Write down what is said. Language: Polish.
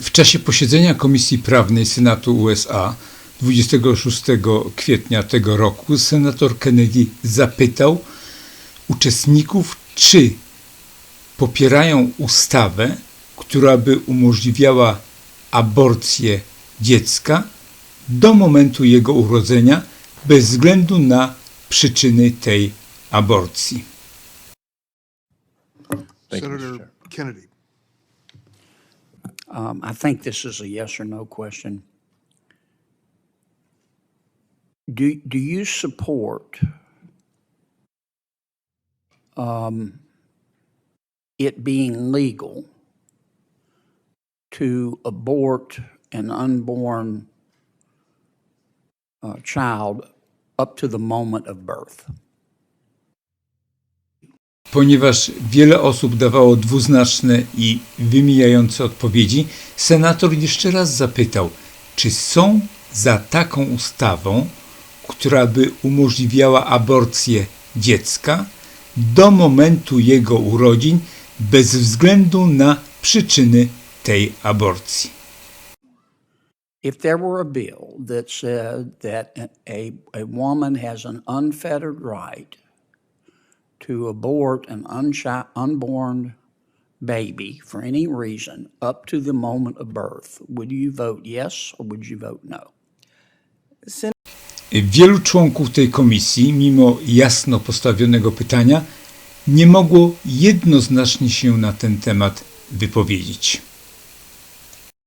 W czasie posiedzenia Komisji Prawnej Senatu USA 26 kwietnia tego roku senator Kennedy zapytał uczestników, czy popierają ustawę, która by umożliwiała aborcję dziecka do momentu jego urodzenia bez względu na przyczyny tej aborcji. Senator. Kennedy. Um, I think this is a yes or no question. Do, do you support um, it being legal to abort an unborn uh, child up to the moment of birth? Ponieważ wiele osób dawało dwuznaczne i wymijające odpowiedzi, senator jeszcze raz zapytał, czy są za taką ustawą, która by umożliwiała aborcję dziecka do momentu jego urodzin bez względu na przyczyny tej aborcji. If there were a bill that said that a, a woman has an unfettered right to abort an unborn baby for any reason up to the moment of birth, would you vote yes or would you vote no? Wielu członków tej komisji, mimo jasno postawionego pytania, nie mogło jednoznacznie się na ten temat wypowiedzieć.